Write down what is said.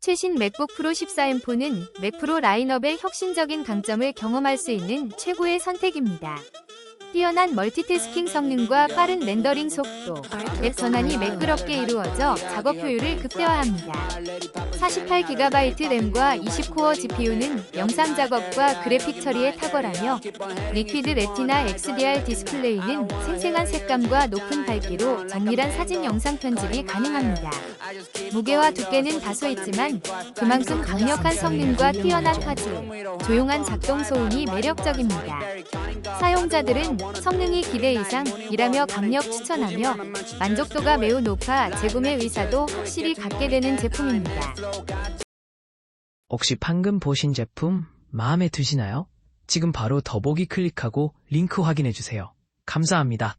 최신 맥북 프로 14M4는 맥프로 라인업의 혁신적인 강점을 경험할 수 있는 최고의 선택입니다. 뛰어난 멀티태스킹 성능과 빠른 렌더링 속도, 앱 전환이 매끄럽게 이루어져 작업 효율을 극대화합니다. 48GB 램과 20코어 GPU는 영상 작업과 그래픽 처리에 탁월하며 리퀴드 레티나 XDR 디스플레이는 생생한 색감과 높은 밝기로 정밀한 사진 영상 편집이 가능합니다. 무게와 두께는 다소 있지만 그만큼 강력한 성능과 뛰어난 화질, 조용한 작동 소음이 매력적입니다. 사용자들은 성능이 기대 이상이라며 강력 추천하며 만족도가 매우 높아 재구매 의사도 확실히 갖게 되는 제품입니다. 혹시 방금 보신 제품 마음에 드시나요? 지금 바로 더보기 클릭하고 링크 확인해주세요. 감사합니다.